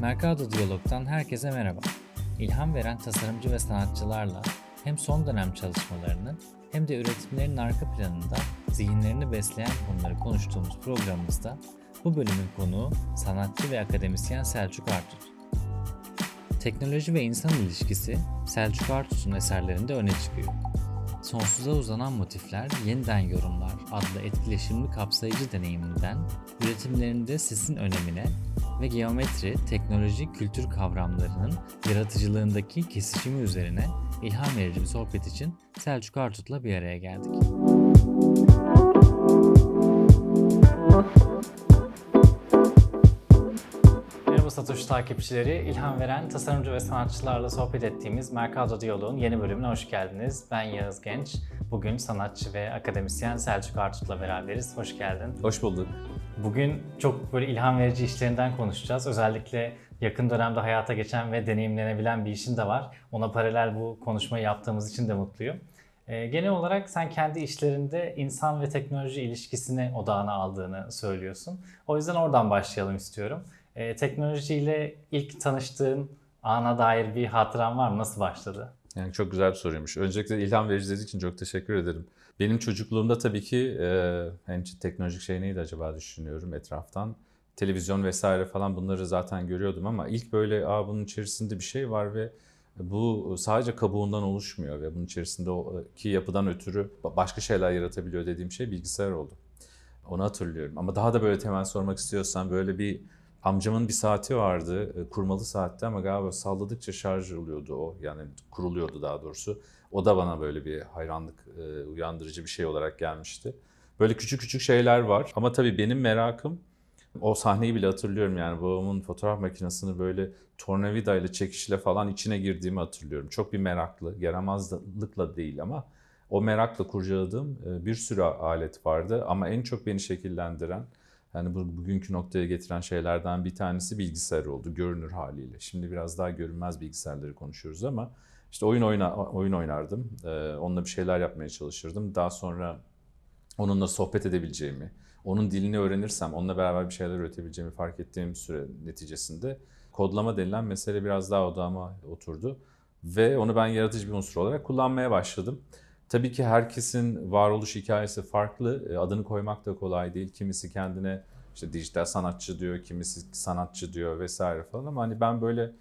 Mercado Diyalog'dan herkese merhaba. İlham veren tasarımcı ve sanatçılarla hem son dönem çalışmalarını hem de üretimlerin arka planında zihinlerini besleyen konuları konuştuğumuz programımızda bu bölümün konuğu sanatçı ve akademisyen Selçuk Artut. Teknoloji ve insan ilişkisi Selçuk Artut'un eserlerinde öne çıkıyor. Sonsuza uzanan motifler, yeniden yorumlar adlı etkileşimli kapsayıcı deneyiminden üretimlerinde sesin önemine ve geometri, teknoloji, kültür kavramlarının yaratıcılığındaki kesişimi üzerine ilham verici bir sohbet için Selçuk Artut'la bir araya geldik. Satoshi takipçileri. İlham veren tasarımcı ve sanatçılarla sohbet ettiğimiz Mercado Diyalog'un yeni bölümüne hoş geldiniz. Ben Yağız Genç. Bugün sanatçı ve akademisyen Selçuk Artut'la beraberiz. Hoş geldin. Hoş bulduk. Bugün çok böyle ilham verici işlerinden konuşacağız. Özellikle yakın dönemde hayata geçen ve deneyimlenebilen bir işin de var. Ona paralel bu konuşmayı yaptığımız için de mutluyum. Ee, genel olarak sen kendi işlerinde insan ve teknoloji ilişkisini odağına aldığını söylüyorsun. O yüzden oradan başlayalım istiyorum. Ee, teknolojiyle ilk tanıştığın ana dair bir hatıran var mı? Nasıl başladı? Yani çok güzel bir soruymuş. Öncelikle ilham verici dediği için çok teşekkür ederim. Benim çocukluğumda tabii ki e, en teknolojik şey neydi acaba düşünüyorum etraftan. Televizyon vesaire falan bunları zaten görüyordum ama ilk böyle Aa, bunun içerisinde bir şey var ve bu sadece kabuğundan oluşmuyor ve bunun içerisindeki yapıdan ötürü başka şeyler yaratabiliyor dediğim şey bilgisayar oldu. Onu hatırlıyorum. Ama daha da böyle temel sormak istiyorsan böyle bir amcamın bir saati vardı. e, Kurmalı saatti ama galiba salladıkça şarj oluyordu o. Yani kuruluyordu daha doğrusu. O da bana böyle bir hayranlık e, uyandırıcı bir şey olarak gelmişti. Böyle küçük küçük şeyler var. Ama tabii benim merakım o sahneyi bile hatırlıyorum yani babamın fotoğraf makinesini böyle tornavida ile çekişle falan içine girdiğimi hatırlıyorum. Çok bir meraklı, yaramazlıkla değil ama o merakla kurcaladığım e, bir sürü alet vardı. Ama en çok beni şekillendiren, yani bu, bugünkü noktaya getiren şeylerden bir tanesi bilgisayar oldu, görünür haliyle. Şimdi biraz daha görünmez bilgisayarları konuşuyoruz ama işte oyun oyna, oyun oynardım, e, onunla bir şeyler yapmaya çalışırdım. Daha sonra onunla sohbet edebileceğimi, onun dilini öğrenirsem onunla beraber bir şeyler üretebileceğimi fark ettiğim süre neticesinde kodlama denilen mesele biraz daha odağıma oturdu. Ve onu ben yaratıcı bir unsur olarak kullanmaya başladım. Tabii ki herkesin varoluş hikayesi farklı. E, Adını koymak da kolay değil. Kimisi kendine işte dijital sanatçı diyor, kimisi sanatçı diyor vesaire falan ama hani ben böyle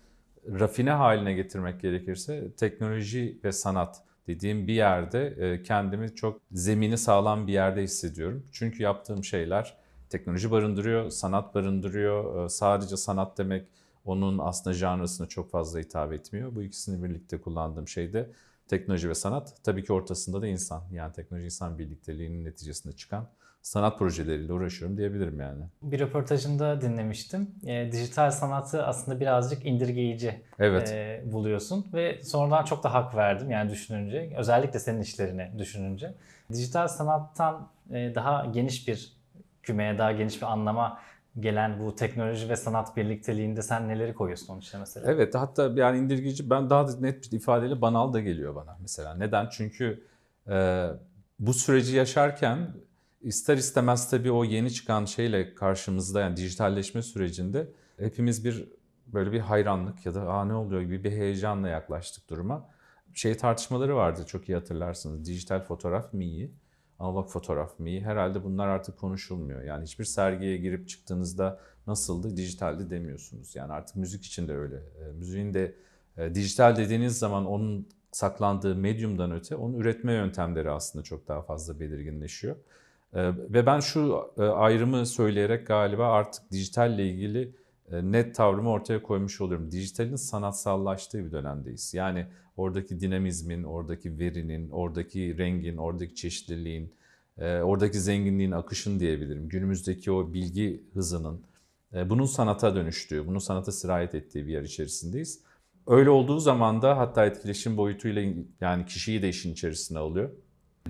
rafine haline getirmek gerekirse teknoloji ve sanat dediğim bir yerde e, kendimi çok zemini sağlam bir yerde hissediyorum. Çünkü yaptığım şeyler teknoloji barındırıyor, sanat barındırıyor. E, Sadece sanat demek onun aslında janrasına çok fazla hitap etmiyor. Bu ikisini birlikte kullandığım şey de teknoloji ve sanat. Tabii ki ortasında da insan. Yani teknoloji insan birlikteliğinin neticesinde çıkan sanat projeleriyle uğraşıyorum diyebilirim yani. Bir röportajında dinlemiştim. E, dijital sanatı aslında birazcık indirgeyici Evet. e, buluyorsun ve sonradan çok da hak verdim yani düşününce. Özellikle senin işlerini düşününce. Dijital sanattan e, daha geniş bir kümeye, daha geniş bir anlama gelen bu teknoloji ve sanat birlikteliğinde sen neleri koyuyorsun onun içine mesela? Evet hatta yani indirgeyici ben daha da net bir ifadeyle banal da geliyor bana mesela. Neden? Çünkü e, bu süreci yaşarken ister istemez tabii o yeni çıkan şeyle karşımızda yani dijitalleşme sürecinde hepimiz bir böyle bir hayranlık ya da Aa, ne oluyor gibi bir heyecanla yaklaştık duruma. Şey tartışmaları vardı çok iyi hatırlarsınız. Dijital fotoğraf mı iyi? Analog fotoğraf mı iyi? Herhalde bunlar artık konuşulmuyor. Yani hiçbir sergiye girip çıktığınızda nasıldı, dijitaldi demiyorsunuz. Yani artık müzik için de öyle. E, müziğin de e, dijital dediğiniz zaman onun saklandığı medyumdan öte onun üretme yöntemleri aslında çok daha fazla belirginleşiyor. E, ve ben şu ayrımı söyleyerek galiba artık dijitalle ilgili net tavrımı ortaya koymuş oluyorum. Dijitalin sanatsallaştığı bir dönemdeyiz. Yani oradaki dinamizmin, oradaki verinin, oradaki rengin, oradaki çeşitliliğin, e, oradaki zenginliğin, akışın diyebilirim. Günümüzdeki o bilgi hızının e, bunun sanata dönüştüğü, bunun sanata sirayet ettiği bir yer içerisindeyiz. Öyle olduğu zaman da hatta etkileşim boyutuyla yani kişiyi de işin içerisine alıyor.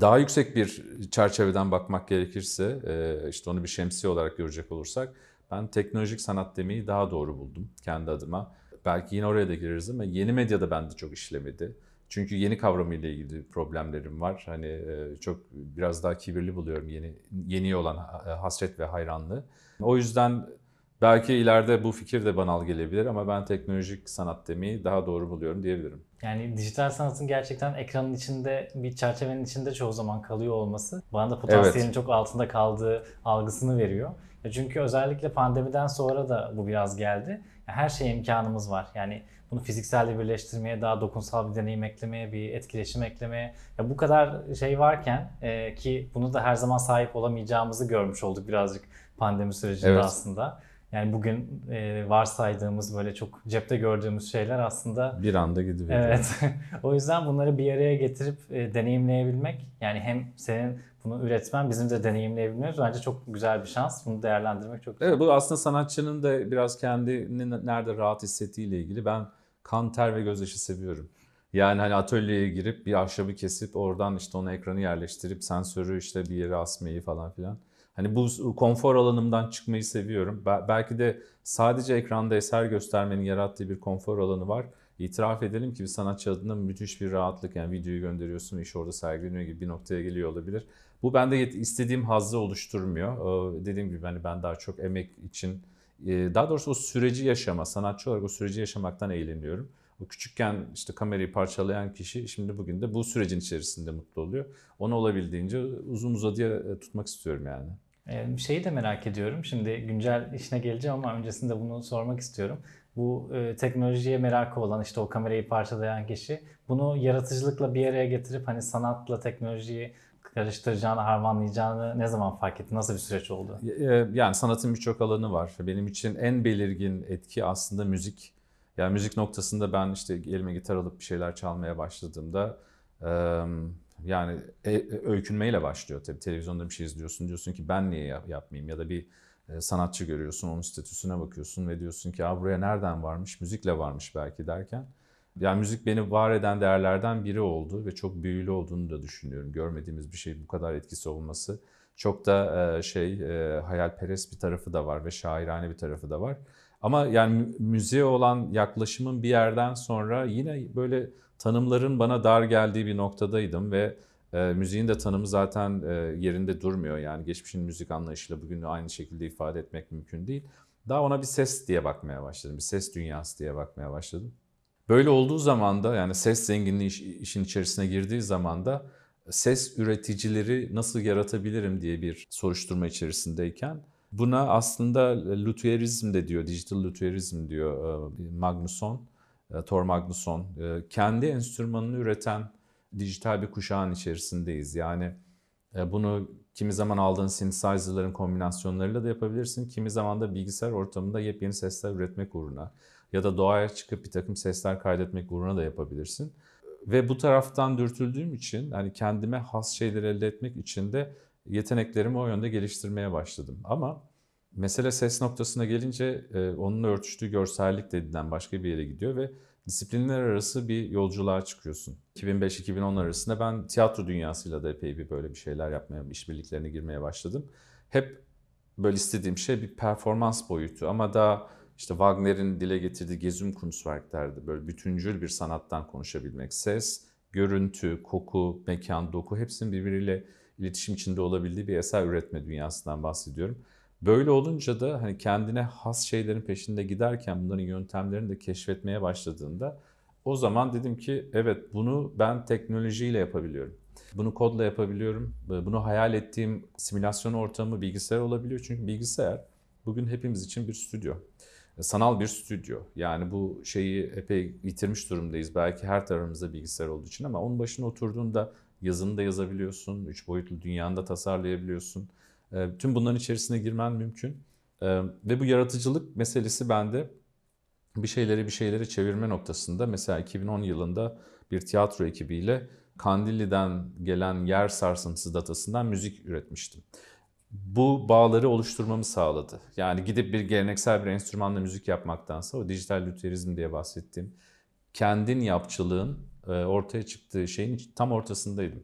Daha yüksek bir çerçeveden bakmak gerekirse, e, işte onu bir şemsiye olarak görecek olursak, ben teknolojik sanat demeyi daha doğru buldum kendi adıma. Belki yine oraya da gireriz ama yeni medyada bende çok işlemedi. Çünkü yeni kavramıyla ilgili problemlerim var. Hani e, çok biraz daha kibirli buluyorum yeni yeni olan hasret ve hayranlığı. O yüzden Belki ileride bu fikir de banal gelebilir ama ben teknolojik sanat demeyi daha doğru buluyorum diyebilirim. Yani dijital sanatın gerçekten ekranın içinde, bir çerçevenin içinde çoğu zaman kalıyor olması bana da potansiyelin çok altında kaldığı algısını veriyor. Çünkü özellikle pandemiden sonra da bu biraz geldi. Her şeye imkanımız var. Yani bunu fizikselle birleştirmeye, daha dokunsal bir deneyim eklemeye, bir etkileşim eklemeye. Ya bu kadar şey varken e, ki bunu da her zaman sahip olamayacağımızı görmüş olduk birazcık pandemi sürecinde Evet. aslında. Yani bugün e, varsaydığımız böyle çok cepte gördüğümüz şeyler aslında Bir anda gidiveriyor. Evet. o yüzden bunları bir araya getirip e, deneyimleyebilmek yani hem senin bunu üretmen bizim de deneyimleyebilmemiz bence çok güzel bir şans. Bunu değerlendirmek çok güzel. Evet bu aslında sanatçının da biraz kendini nerede rahat hissettiğiyle ilgili. Ben kan, ter ve gözyaşı seviyorum. Yani hani atölyeye girip bir ahşabı kesip oradan işte onu ekranı yerleştirip sensörü işte bir yere asmayı falan filan. Hani bu konfor alanımdan çıkmayı seviyorum. Be- belki de sadece ekranda eser göstermenin yarattığı bir konfor alanı var. İtiraf edelim ki bir sanatçı adına müthiş bir rahatlık. Yani videoyu gönderiyorsun, iş orada sergileniyor gibi bir noktaya geliyor olabilir. Bu bende istediğim hazzı oluşturmuyor. Ee, Dediğim gibi hani ben daha çok emek için, e, daha doğrusu o süreci yaşama, sanatçı olarak o süreci yaşamaktan eğleniyorum. O küçükken işte kamerayı parçalayan kişi şimdi bugün de bu sürecin içerisinde mutlu oluyor. Onu olabildiğince uzun uzadıya e, tutmak istiyorum yani. Ee, şeyi de merak ediyorum. Şimdi güncel işine geleceğim ama öncesinde bunu sormak istiyorum. Bu e, teknolojiye merakı olan işte o kamerayı parçalayan kişi bunu yaratıcılıkla bir araya getirip hani sanatla teknolojiyi karıştıracağını, harmanlayacağını ne zaman fark etti? Nasıl bir süreç oldu? E, Yani sanatın birçok alanı var. Benim için en belirgin etki aslında müzik. Yani müzik noktasında ben işte elime gitar alıp bir şeyler çalmaya başladığımda yani e- öykünmeyle başlıyor tabii. Televizyonda bir şey izliyorsun diyorsun ki ben niye yap- yapmayayım ya da bir e, sanatçı görüyorsun onun statüsüne bakıyorsun ve diyorsun ki Aa, buraya nereden varmış? Müzikle varmış belki derken. Yani müzik beni var eden değerlerden biri oldu ve çok büyülü olduğunu da düşünüyorum. Görmediğimiz bir şey bu kadar etkisi olması. Çok da e, şey e, hayalperest bir tarafı da var ve şairane bir tarafı da var. Ama yani mü- müziğe olan yaklaşımın bir yerden sonra yine böyle tanımların bana dar geldiği bir noktadaydım ve e, müziğin de tanımı zaten e, yerinde durmuyor. Yani geçmişin müzik anlayışıyla bugünü aynı şekilde ifade etmek mümkün değil. Daha ona bir ses diye bakmaya başladım. Bir ses dünyası diye bakmaya başladım. Böyle olduğu zaman da yani ses zenginliği iş- işin içerisine girdiği zaman da ses üreticileri nasıl yaratabilirim diye bir soruşturma içerisindeyken buna aslında luthiyerizm de diyor, digital luthiyerizm diyor e, Magnusson, Thor Magnusson. E, Kendi enstrümanını üreten dijital bir kuşağın içerisindeyiz. Yani e, bunu kimi zaman aldığın synthesizer'ların kombinasyonlarıyla da yapabilirsin. Kimi zaman da bilgisayar ortamında yepyeni sesler üretmek uğruna ya da doğaya çıkıp bir takım sesler kaydetmek uğruna da yapabilirsin. Ve bu taraftan dürtüldüğüm için hani kendime has şeyler elde etmek için de yeteneklerimi o yönde geliştirmeye başladım. Ama mesele ses noktasına gelince e, onunla örtüştüğü görsellik dediğinden başka bir yere gidiyor ve disiplinler arası bir yolculuğa çıkıyorsun. 2005-2010 arasında ben tiyatro dünyasıyla da epey bir böyle bir şeyler yapmaya, işbirliklerine girmeye başladım. Hep böyle istediğim şey bir performans boyutu ama daha işte Wagner'in dile getirdiği Gesamtkunstwerk'lerde böyle bütüncül bir sanattan konuşabilmek. Ses, görüntü, koku, mekan, doku hepsinin birbiriyle iletişim içinde olabildiği bir eser üretme dünyasından bahsediyorum. Böyle olunca da hani kendine has şeylerin peşinde giderken bunların yöntemlerini de keşfetmeye başladığında o zaman dedim ki evet bunu ben teknolojiyle yapabiliyorum. Bunu kodla yapabiliyorum. Bunu hayal ettiğim simülasyon ortamı bilgisayar olabiliyor. Çünkü bilgisayar bugün hepimiz için bir stüdyo. Sanal bir stüdyo. Yani bu şeyi epey yitirmiş durumdayız. Belki her tarafımızda bilgisayar olduğu için ama onun başına oturduğunda yazını da yazabiliyorsun. Üç boyutlu dünyanı da tasarlayabiliyorsun. E, Tüm bunların içerisine girmen mümkün. E, Ve bu yaratıcılık meselesi bende bir şeyleri bir şeyleri çevirme noktasında mesela 2010 yılında bir tiyatro ekibiyle Kandilli'den gelen yer sarsıntısı datasından müzik üretmiştim. Bu bağları oluşturmamı sağladı. Yani gidip bir geleneksel bir enstrümanla müzik yapmaktansa o dijital lüterizm diye bahsettiğim kendin yapçılığın e, ortaya çıktığı şeyin tam ortasındaydım.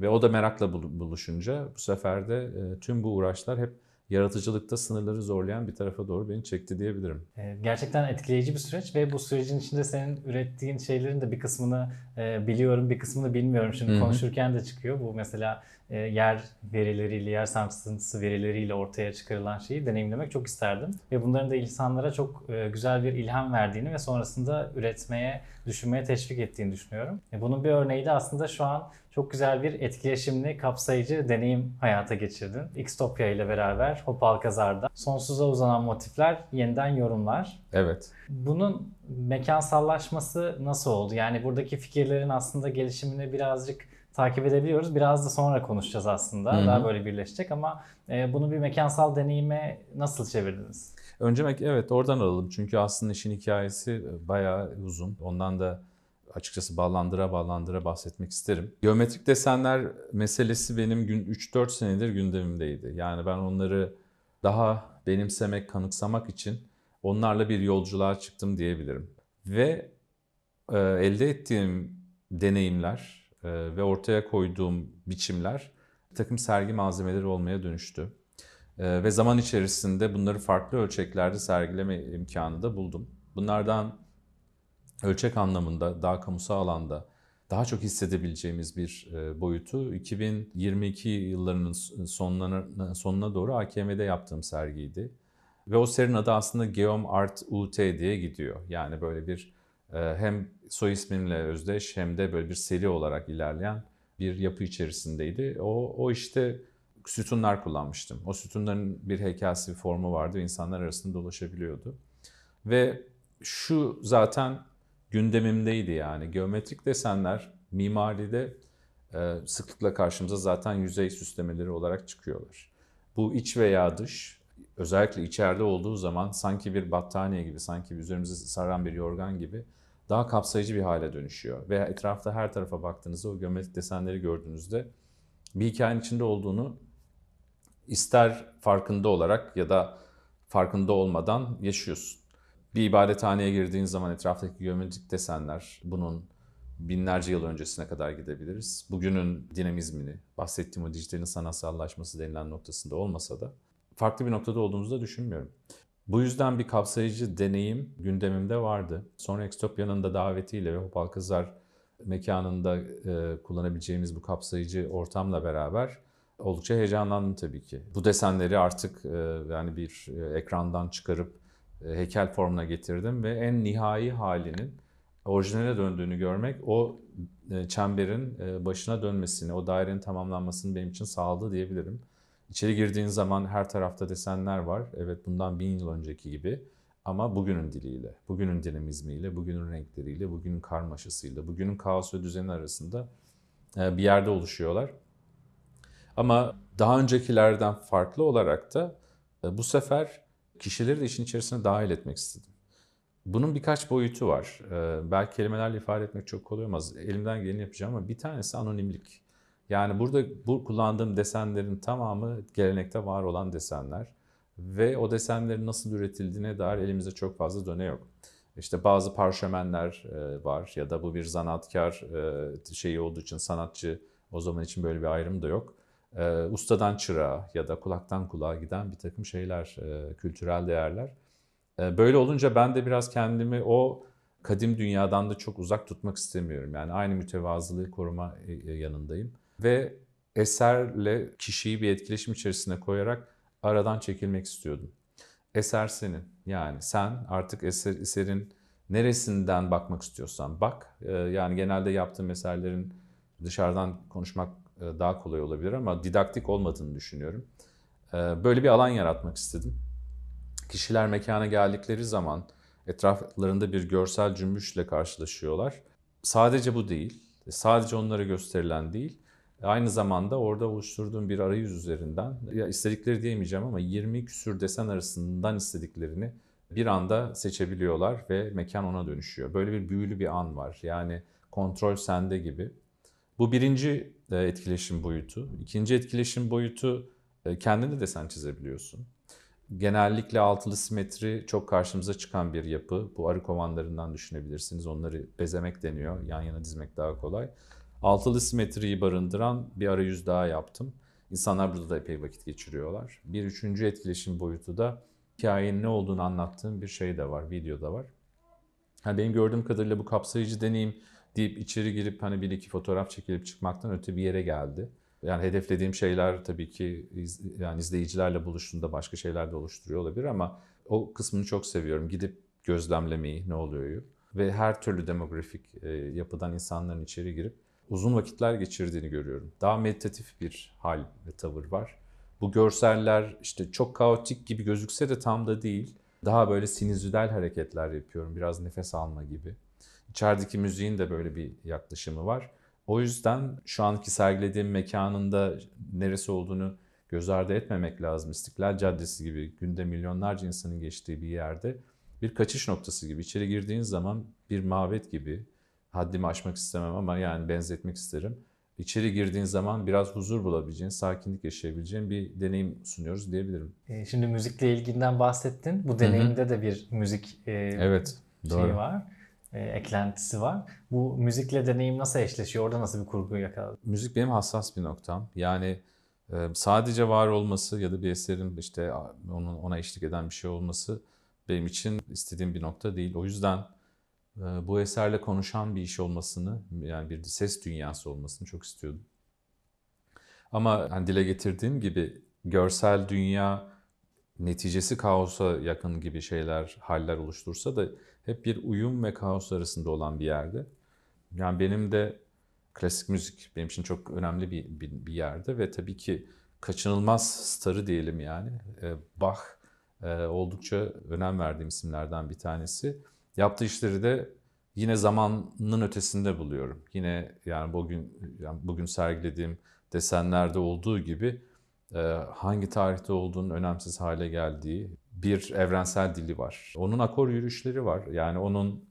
Ve o da merakla bul- buluşunca bu sefer de e, tüm bu uğraşlar hep yaratıcılıkta sınırları zorlayan bir tarafa doğru beni çekti diyebilirim. Ee, Gerçekten etkileyici bir süreç ve bu sürecin içinde senin ürettiğin şeylerin de bir kısmını e, biliyorum, bir kısmını bilmiyorum. Şimdi Hı hı. konuşurken de çıkıyor. Bu mesela e, yer verileriyle, yer sarsıntısı verileriyle ortaya çıkarılan şeyi deneyimlemek çok isterdim. Ve bunların da insanlara çok e, güzel bir ilham verdiğini ve sonrasında üretmeye, düşünmeye teşvik ettiğini düşünüyorum. E, Bunun bir örneği de aslında şu an çok güzel bir etkileşimli, kapsayıcı deneyim hayata geçirdin. Xtopia ile beraber Hop Alkazar'da sonsuza uzanan motifler, yeniden yorumlar. Evet. Bunun mekansallaşması nasıl oldu? Yani buradaki fikirlerin aslında gelişimini birazcık takip edebiliyoruz. Biraz da sonra konuşacağız aslında. Hı hı. Daha böyle birleşecek ama e, bunu bir mekansal deneyime nasıl çevirdiniz? Önce evet oradan alalım. Çünkü aslında işin hikayesi e, bayağı uzun. Ondan da açıkçası bağlandıra bağlandıra bahsetmek isterim. Geometrik desenler meselesi benim gün 3-4 senedir gündemimdeydi. Yani ben onları daha benimsemek, kanıksamak için onlarla bir yolculuğa çıktım diyebilirim. Ve e, elde ettiğim deneyimler e, ve ortaya koyduğum biçimler bir takım sergi malzemeleri olmaya dönüştü. Ee, ve zaman içerisinde bunları farklı ölçeklerde sergileme imkanı da buldum. Bunlardan ölçek anlamında daha kamusal alanda daha çok hissedebileceğimiz bir e, boyutu 2022 yıllarının sonlarına, sonuna doğru AKM'de yaptığım sergiydi. Ve o serinin adı aslında Geom Art UT diye gidiyor. Yani böyle bir e, hem soy ismimle özdeş hem de böyle bir seri olarak ilerleyen bir yapı içerisindeydi. O, o işte sütunlar kullanmıştım. O sütunların bir heykelsi bir formu vardı ve insanlar arasında dolaşabiliyordu. Ve şu zaten gündemimdeydi yani. Geometrik desenler mimaride e, sıklıkla karşımıza zaten yüzey süslemeleri olarak çıkıyorlar. Bu iç veya dış, özellikle içeride olduğu zaman sanki bir battaniye gibi, sanki üzerimizi saran bir yorgan gibi daha kapsayıcı bir hale dönüşüyor. Ve etrafta her tarafa baktığınızda o geometrik desenleri gördüğünüzde bir hikayenin içinde olduğunu ister farkında olarak ya da farkında olmadan yaşıyorsun. Bir ibadethaneye girdiğin zaman etraftaki geometrik desenler bunun binlerce yıl öncesine kadar gidebiliriz. Bugünün dinamizmini, bahsettiğim o dijitalin sanatsallaşması denilen noktasında olmasa da farklı bir noktada olduğumuzu da düşünmüyorum. Bu yüzden bir kapsayıcı deneyim gündemimde vardı. Sonra Extopia'nın da davetiyle ve Hop Alkazar mekanında e, kullanabileceğimiz bu kapsayıcı ortamla beraber oldukça heyecanlandım tabii ki. Bu desenleri artık e, yani bir e, ekrandan çıkarıp heykel formuna getirdim ve en nihai halinin orijinale döndüğünü görmek o e, çemberin e, başına dönmesini, o dairenin tamamlanmasını benim için sağladı diyebilirim. İçeri girdiğin zaman her tarafta desenler var. Evet bundan bin yıl önceki gibi. Ama bugünün diliyle, bugünün dinamizmiyle, bugünün renkleriyle, bugünün karmaşasıyla, bugünün kaos ve düzeni arasında e, bir yerde oluşuyorlar. Ama daha öncekilerden farklı olarak da e, bu sefer kişileri de işin içerisine dahil etmek istedim. Bunun birkaç boyutu var. E, belki kelimelerle ifade etmek çok kolay olmaz. Elimden geleni yapacağım ama bir tanesi anonimlik. Yani burada bu kullandığım desenlerin tamamı gelenekte var olan desenler ve o desenlerin nasıl üretildiğine dair elimizde çok fazla döne yok. İşte bazı parşömenler e, var ya da bu bir zanaatkar e, şeyi olduğu için sanatçı o zaman için böyle bir ayrım da yok. E, ustadan çırağa ya da kulaktan kulağa giden bir takım şeyler, e, kültürel değerler. E, böyle olunca ben de biraz kendimi o kadim dünyadan da çok uzak tutmak istemiyorum. Yani aynı mütevazılığı koruma e, yanındayım. Ve eserle kişiyi bir etkileşim içerisine koyarak aradan çekilmek istiyordum. Eser senin. Yani sen artık eser, eserin neresinden bakmak istiyorsan bak. Ee, yani genelde yaptığım eserlerin dışarıdan konuşmak e, daha kolay olabilir ama didaktik olmadığını düşünüyorum. Ee, böyle bir alan yaratmak istedim. Kişiler mekana geldikleri zaman etraflarında bir görsel cümbüşle karşılaşıyorlar. Sadece bu değil, sadece onlara gösterilen değil, Aynı zamanda orada oluşturduğum bir arayüz üzerinden ya istedikleri diyemeyeceğim ama 20 küsür desen arasından istediklerini bir anda seçebiliyorlar ve mekan ona dönüşüyor. Böyle bir büyülü bir an var. Yani kontrol sende gibi. Bu birinci e, etkileşim boyutu. İkinci etkileşim boyutu e, kendine de desen çizebiliyorsun. Genellikle altılı simetri çok karşımıza çıkan bir yapı. Bu arı kovanlarından düşünebilirsiniz. Onları bezemek deniyor. Yan yana dizmek daha kolay altılı simetriyi barındıran bir arayüz daha yaptım. İnsanlar burada da epey vakit geçiriyorlar. Bir üçüncü etkileşim boyutu da hikayenin ne olduğunu anlattığım bir şey de var, video da var. Ha, benim gördüğüm kadarıyla bu kapsayıcı deneyim deyip içeri girip hani bir iki fotoğraf çekilip çıkmaktan öte bir yere geldi. Yani hedeflediğim şeyler tabii ki iz- yani izleyicilerle buluştuğunda başka şeyler de oluşturuyor olabilir ama o kısmını çok seviyorum. Gidip gözlemlemeyi ne oluyor ve her türlü demografik e, yapıdan insanların içeri girip uzun vakitler geçirdiğini görüyorum. Daha meditatif bir hal ve tavır var. Bu görseller işte çok kaotik gibi gözükse de tam da değil. Daha böyle sinüzidal hareketler yapıyorum. Biraz nefes alma gibi. İçerideki müziğin de böyle bir yaklaşımı var. O yüzden şu anki sergilediğim mekanında neresi olduğunu göz ardı etmemek lazım. İstiklal Caddesi gibi günde milyonlarca insanın geçtiği bir yerde bir kaçış noktası gibi. İçeri girdiğin zaman bir mabet gibi. Haddimi aşmak istemem ama yani benzetmek isterim. İçeri girdiğin zaman biraz huzur bulabileceğin, sakinlik yaşayabileceğin bir deneyim sunuyoruz diyebilirim. E, Şimdi müzikle ilginden bahsettin. Bu deneyimde de bir müzik e, Evet, şeyi doğru. var. E, eklentisi var. Bu müzikle deneyim nasıl eşleşiyor? Orada nasıl bir kurgu yakaladın? Müzik benim hassas bir noktam. Yani e, sadece var olması ya da bir eserin işte onun ona eşlik eden bir şey olması benim için istediğim bir nokta değil. O yüzden e, bu eserle konuşan bir iş olmasını yani bir ses dünyası olmasını çok istiyordum. Ama hani dile getirdiğim gibi görsel dünya neticesi kaosa yakın gibi şeyler, haller oluştursa da hep bir uyum ve kaos arasında olan bir yerde. Yani benim de klasik müzik benim için çok önemli bir, bir, bir yerde ve tabii ki kaçınılmaz starı diyelim yani. Ee, Bach e, oldukça önem verdiğim isimlerden bir tanesi. Yaptığı işleri de yine zamanın ötesinde buluyorum. Yine yani bugün yani bugün sergilediğim desenlerde olduğu gibi e, hangi tarihte olduğunun önemsiz hale geldiği bir evrensel dili var. Onun akor yürüyüşleri var. Yani onun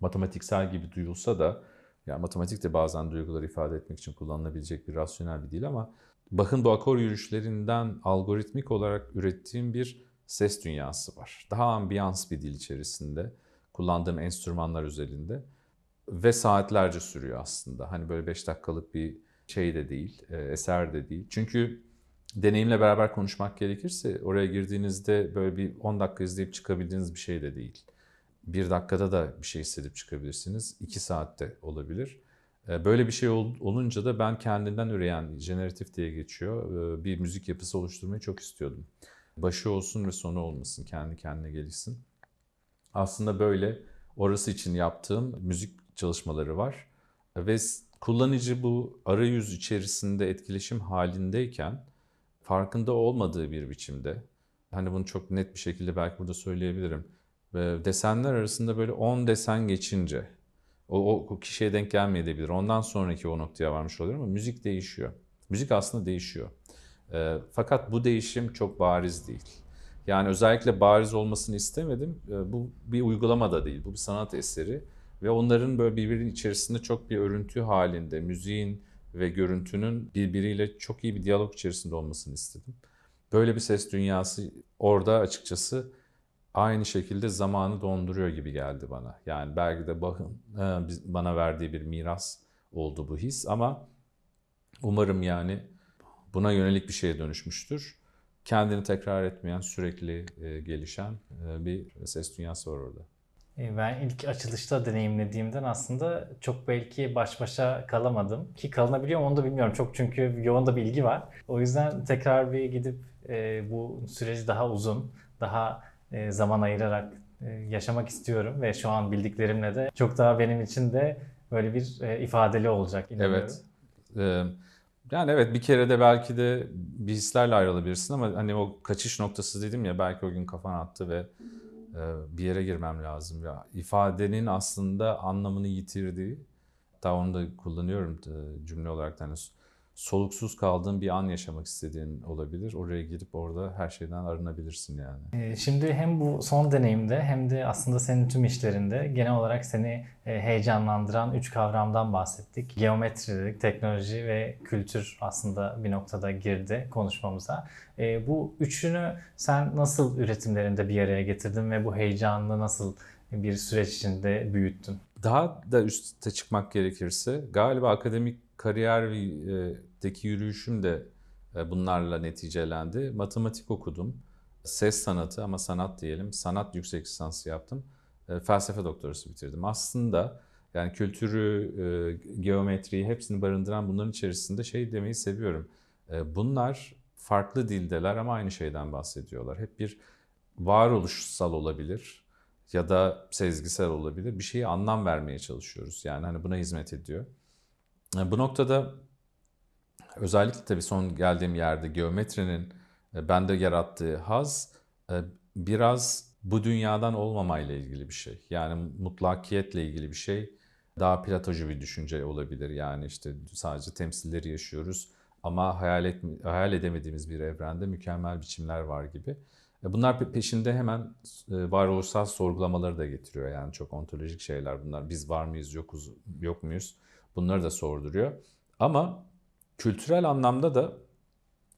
matematiksel gibi duyulsa da yani matematik de bazen duyguları ifade etmek için kullanılabilecek bir rasyonel bir dil ama Bach'ın bu akor yürüyüşlerinden algoritmik olarak ürettiğim bir ses dünyası var. Daha ambiyans bir dil içerisinde kullandığım enstrümanlar özelinde ve saatlerce sürüyor aslında. Hani böyle 5 dakikalık bir şey de değil, e, eser de değil. Çünkü deneyimle beraber konuşmak gerekirse oraya girdiğinizde böyle bir 10 dakika izleyip çıkabildiğiniz bir şey de değil. Bir dakikada da bir şey hissedip çıkabilirsiniz. iki saatte olabilir. E, Böyle bir şey ol- olunca da ben kendinden üreyen, jeneratif diye geçiyor, e, bir müzik yapısı oluşturmayı çok istiyordum. Başı olsun ve sonu olmasın, kendi kendine gelişsin. Aslında böyle orası için yaptığım müzik çalışmaları var. Ve kullanıcı bu arayüz içerisinde etkileşim halindeyken farkında olmadığı bir biçimde, hani bunu çok net bir şekilde belki burada söyleyebilirim. Desenler arasında böyle 10 desen geçince, o, o, kişiye denk gelmeyebilir. Ondan sonraki o noktaya varmış oluyor ama müzik değişiyor. Müzik aslında değişiyor. Ee, fakat bu değişim çok bariz değil. Yani özellikle bariz olmasını istemedim. Ee, bu bir uygulama da değil, bu bir sanat eseri. Ve onların böyle birbirinin içerisinde çok bir örüntü halinde, müziğin ve görüntünün birbiriyle çok iyi bir diyalog içerisinde olmasını istedim. Böyle bir ses dünyası orada açıkçası aynı şekilde zamanı donduruyor gibi geldi bana. Yani belki de Bach'ın e, bana verdiği bir miras oldu bu his ama umarım yani buna yönelik bir şeye dönüşmüştür. Kendini tekrar etmeyen, sürekli e, gelişen e, bir ses dünyası var orada. E, Ben ilk açılışta deneyimlediğimden aslında çok belki baş başa kalamadım. Ki kalınabiliyor mu onu da bilmiyorum. Çok çünkü yoğun da bir ilgi var. O yüzden tekrar bir gidip e, bu süreci daha uzun, daha e, zaman ayırarak e, yaşamak istiyorum. Ve şu an bildiklerimle de çok daha benim için de böyle bir e, ifadeli olacak inanıyorum. Evet. Ee, yani evet bir kere de belki de bir hislerle ayrılabilirsin ama hani o kaçış noktası dedim ya belki o gün kafan attı ve bir yere girmem lazım ya. İfadenin aslında anlamını yitirdiği, daha onu da kullanıyorum e, cümle olarak da hani soluksuz kaldığın bir an yaşamak istediğin olabilir. Oraya girip orada her şeyden arınabilirsin yani. Ee, Şimdi hem bu son deneyimde hem de aslında senin tüm işlerinde genel olarak seni e, heyecanlandıran üç kavramdan bahsettik. Geometri dedik, teknoloji ve kültür aslında bir noktada girdi konuşmamıza. E, Bu üçünü sen nasıl üretimlerinde bir araya getirdin ve bu heyecanını nasıl bir süreç içinde büyüttün? Daha da üste çıkmak gerekirse galiba akademik kariyerdeki yürüyüşüm de e, bunlarla neticelendi. Matematik okudum. Ses sanatı ama sanat diyelim. Sanat yüksek lisansı yaptım. E, Felsefe doktorası bitirdim. Aslında yani kültürü, e, geometriyi hepsini barındıran bunların içerisinde şey demeyi seviyorum. E, Bunlar farklı dildeler ama aynı şeyden bahsediyorlar. Hep bir varoluşsal olabilir ya da sezgisel olabilir. Bir şeye anlam vermeye çalışıyoruz. Yani hani buna hizmet ediyor. Bu noktada özellikle tabii son geldiğim yerde geometrinin e, bende yarattığı haz e, biraz bu dünyadan olmamayla ilgili bir şey. Yani mutlakiyetle ilgili bir şey. Daha platocu bir düşünce olabilir. Yani işte sadece temsilleri yaşıyoruz ama hayal, et, hayal edemediğimiz bir evrende mükemmel biçimler var gibi. E, Bunlar pe- peşinde hemen varoluşsal sorgulamaları da getiriyor. Yani çok ontolojik şeyler bunlar. Biz var mıyız, yokuz, yok muyuz? Bunları da sorduruyor. Ama kültürel anlamda da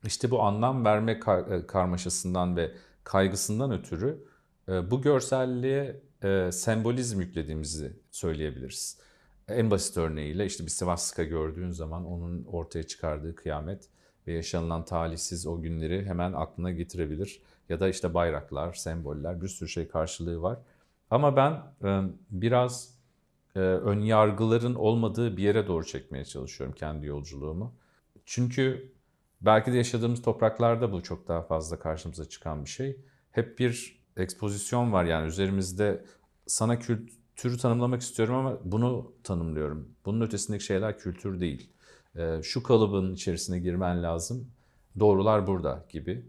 işte bu anlam verme kar- e, karmaşasından ve kaygısından ötürü e, bu görselliğe e, sembolizm yüklediğimizi söyleyebiliriz. En basit örneğiyle işte bir Sivasska gördüğün zaman onun ortaya çıkardığı kıyamet ve yaşanılan talihsiz o günleri hemen aklına getirebilir. Ya da işte bayraklar, semboller bir sürü şey karşılığı var. Ama ben biraz e, ön yargıların olmadığı bir yere doğru çekmeye çalışıyorum kendi yolculuğumu. Çünkü belki de yaşadığımız topraklarda bu çok daha fazla karşımıza çıkan bir şey. Hep bir ekspozisyon var yani üzerimizde sana kültürü tanımlamak istiyorum ama bunu tanımlıyorum. Bunun ötesindeki şeyler kültür değil. Ee, şu kalıbın içerisine girmen lazım. Doğrular burada gibi.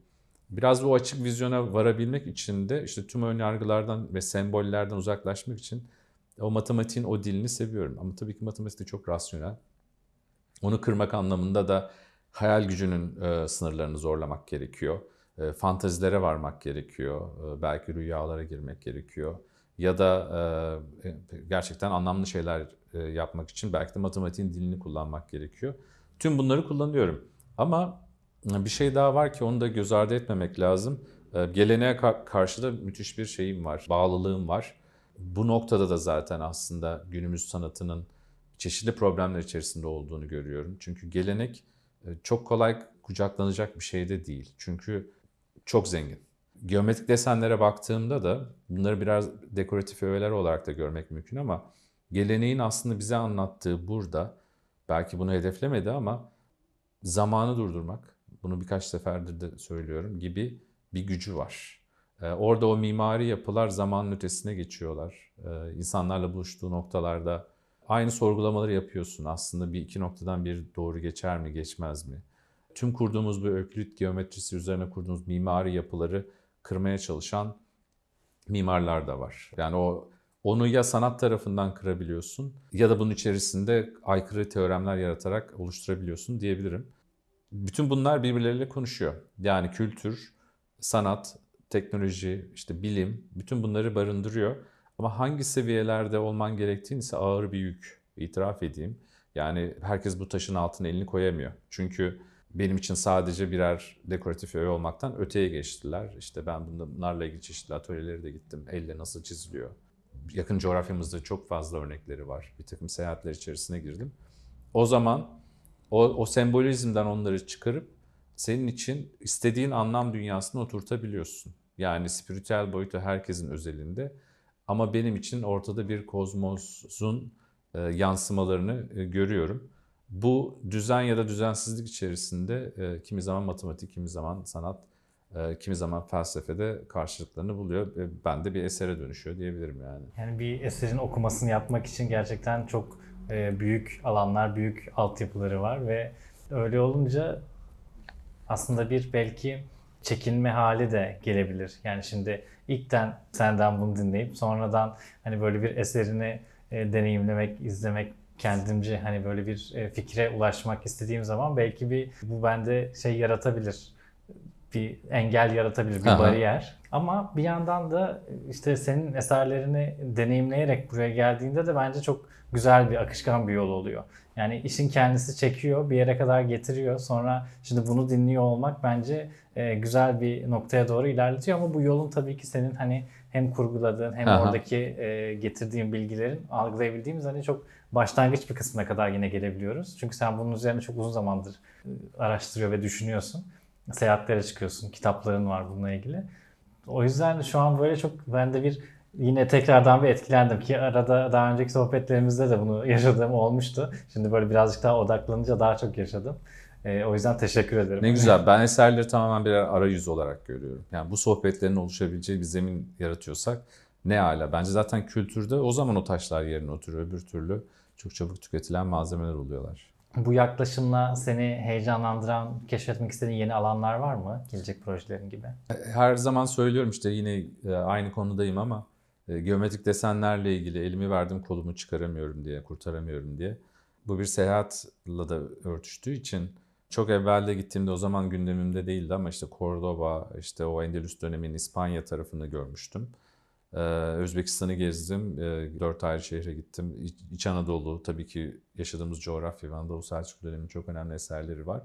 Biraz o açık vizyona varabilmek için de işte tüm önyargılardan ve sembollerden uzaklaşmak için o matematiğin o dilini seviyorum. Ama tabii ki matematik de çok rasyonel. Onu kırmak anlamında da hayal gücünün e, sınırlarını zorlamak gerekiyor. E, fantazilere varmak gerekiyor. E, belki rüyalara girmek gerekiyor. Ya da e, gerçekten anlamlı şeyler e, yapmak için belki de matematiğin dilini kullanmak gerekiyor. Tüm bunları kullanıyorum. Ama bir şey daha var ki onu da göz ardı etmemek lazım. E, geleneğe ka- karşı da müthiş bir şeyim var, bağlılığım var. Bu noktada da zaten aslında günümüz sanatının çeşitli problemler içerisinde olduğunu görüyorum. Çünkü gelenek e, çok kolay kucaklanacak bir şey de değil. Çünkü çok zengin. Geometrik desenlere baktığımda da bunları biraz dekoratif öğeler olarak da görmek mümkün ama geleneğin aslında bize anlattığı burada belki bunu hedeflemedi ama zamanı durdurmak, bunu birkaç seferdir de söylüyorum gibi bir gücü var. Ee, Orada o mimari yapılar zamanın ötesine geçiyorlar. Ee, İnsanlarla buluştuğu noktalarda aynı sorgulamaları yapıyorsun. Aslında bir iki noktadan bir doğru geçer mi, geçmez mi? Tüm kurduğumuz bu öklit geometrisi üzerine kurduğumuz mimari yapıları kırmaya çalışan mimarlar da var. Yani o onu ya sanat tarafından kırabiliyorsun ya da bunun içerisinde aykırı teoremler yaratarak oluşturabiliyorsun diyebilirim. Bütün bunlar birbirleriyle konuşuyor. Yani kültür, sanat, teknoloji, işte bilim bütün bunları barındırıyor. Ama hangi seviyelerde olman gerektiğini ise ağır bir yük. İtiraf edeyim. Yani herkes bu taşın altına elini koyamıyor. Çünkü benim için sadece birer dekoratif öğe olmaktan öteye geçtiler. İşte ben bunlarla ilgili çeşitli atölyelere de gittim. Elle nasıl çiziliyor? Yakın coğrafyamızda çok fazla örnekleri var. Bir takım seyahatler içerisine girdim. O zaman o, o sembolizmden onları çıkarıp senin için istediğin anlam dünyasına oturtabiliyorsun. Yani spiritüel boyutu herkesin özelinde. Ama benim için ortada bir kozmosun e, yansımalarını e, görüyorum. Bu düzen ya da düzensizlik içerisinde e, kimi zaman matematik, kimi zaman sanat, e, kimi zaman felsefede karşılıklarını buluyor. Ben de bir esere dönüşüyor diyebilirim yani. Yani bir eserin okumasını yapmak için gerçekten çok büyük alanlar, büyük altyapıları var ve öyle olunca aslında bir belki çekinme hali de gelebilir. Yani şimdi ilkten senden bunu dinleyip sonradan hani böyle bir eserini e, deneyimlemek, izlemek, kendimce hani böyle bir e, fikre ulaşmak istediğim zaman belki bir bu bende şey yaratabilir. Bir engel yaratabilir, bir Aha. bariyer. Ama bir yandan da işte senin eserlerini deneyimleyerek buraya geldiğinde de bence çok güzel bir akışkan bir yol oluyor. Yani işin kendisi çekiyor, bir yere kadar getiriyor. Sonra şimdi bunu dinliyor olmak bence e, güzel bir noktaya doğru ilerletiyor ama bu yolun tabii ki senin hani hem kurguladığın hem Aha. oradaki e, getirdiğin bilgilerin algılayabildiğimiz hani çok başlangıç bir kısmına kadar yine gelebiliyoruz. Çünkü sen bunun üzerine çok uzun zamandır e, araştırıyor ve düşünüyorsun. Seyahatlere çıkıyorsun, kitapların var bununla ilgili. O yüzden şu an böyle çok ben de bir yine tekrardan bir etkilendim ki arada daha önceki sohbetlerimizde de bunu yaşadığım olmuştu. Şimdi böyle birazcık daha odaklanınca daha çok yaşadım. E, o yüzden teşekkür ederim. Ne güzel. Ben eserleri tamamen birer arayüz olarak görüyorum. Yani bu sohbetlerin oluşabileceği bir zemin yaratıyorsak ne ala. Bence zaten kültürde o zaman o taşlar yerine oturuyor. Öbür türlü çok çabuk tüketilen malzemeler oluyorlar. Bu yaklaşımla seni heyecanlandıran, keşfetmek istediğin yeni alanlar var mı? Gelecek projelerin gibi. Her zaman söylüyorum işte yine e, aynı konudayım ama geometrik desenlerle ilgili elimi verdim kolumu çıkaramıyorum diye, kurtaramıyorum diye. Bu bir seyahatla da örtüştüğü için çok evvelde gittiğimde o zaman gündemimde değildi ama işte Cordoba, işte o Endülüs döneminin İspanya tarafını görmüştüm. Ee, Özbekistan'ı gezdim, ee, dört ayrı şehre gittim. İç, Anadolu, tabii ki yaşadığımız coğrafya ve Anadolu Selçuklu döneminin çok önemli eserleri var.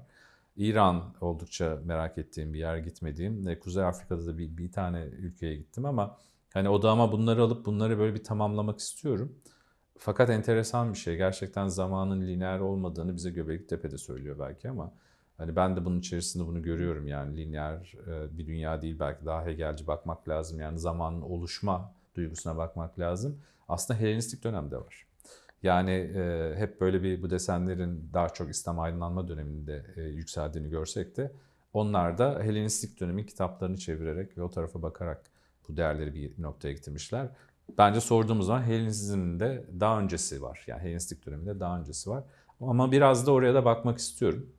İran oldukça merak ettiğim bir yer gitmediğim. ve Kuzey Afrika'da da bir, bir tane ülkeye gittim ama hani odağıma bunları alıp bunları böyle bir tamamlamak istiyorum. Fakat enteresan bir şey. Gerçekten zamanın lineer olmadığını bize Göbekli Tepe'de söylüyor belki ama hani ben de bunun içerisinde bunu görüyorum yani lineer e, bir dünya değil belki daha Hegelci bakmak lazım. Yani zamanın oluşma duygusuna bakmak lazım. Aslında Helenistik dönemde var. Yani e, hep böyle bir bu desenlerin daha çok İslam aydınlanma döneminde e, yükseldiğini görsek de onlar da Helenistik dönemin kitaplarını çevirerek ve o tarafa bakarak bu değerleri bir noktaya getirmişler. Bence sorduğumuz zaman Helenizmin de daha öncesi var. Yani Helenistik döneminde daha öncesi var. Ama biraz da oraya da bakmak istiyorum.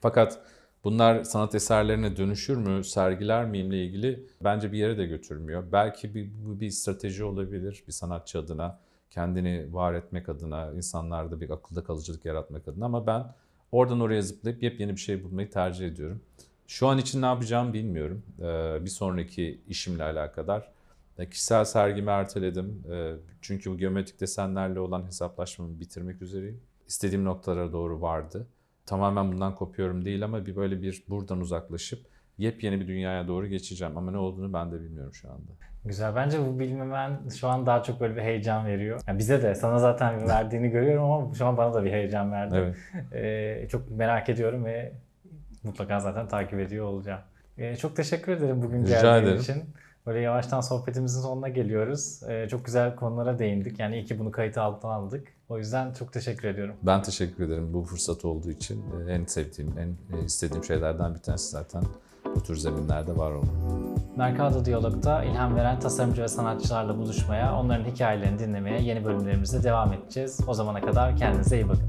Fakat bunlar sanat eserlerine dönüşür mü, sergiler miyimle ilgili bence bir yere de götürmüyor. Belki bir, bir strateji olabilir bir sanatçı adına, kendini var etmek adına, insanlarda bir akılda kalıcılık yaratmak adına ama ben oradan oraya zıplayıp yepyeni bir şey bulmayı tercih ediyorum. Şu an için ne yapacağımı bilmiyorum. Ee, bir sonraki işimle alakadar. E, Kişisel sergimi erteledim. E, Çünkü bu geometrik desenlerle olan hesaplaşmamı bitirmek üzereyim. İstediğim noktalara doğru vardı. Tamamen bundan kopuyorum değil ama bir böyle bir buradan uzaklaşıp yepyeni bir dünyaya doğru geçeceğim. Ama ne olduğunu ben de bilmiyorum şu anda. Güzel. Bence bu bilmemen şu an daha çok böyle bir heyecan veriyor. Yani bize de sana zaten verdiğini görüyorum ama şu an bana da bir heyecan verdi. Evet. Ee, çok merak ediyorum ve mutlaka zaten takip ediyor olacağım. Ee, çok teşekkür ederim bugün Rica geldiğin ederim. için. Böyle yavaştan sohbetimizin sonuna geliyoruz. Ee, çok güzel konulara değindik. Yani iyi ki bunu kayıt altına aldık. O yüzden çok teşekkür ediyorum. Ben teşekkür ederim bu fırsat olduğu için. E, En sevdiğim, en e, istediğim şeylerden bir tanesi zaten bu tür zeminlerde var olmak. Mercado Diyalog'da ilham veren tasarımcı ve sanatçılarla buluşmaya, onların hikayelerini dinlemeye yeni bölümlerimizde devam edeceğiz. O zamana kadar kendinize iyi bakın.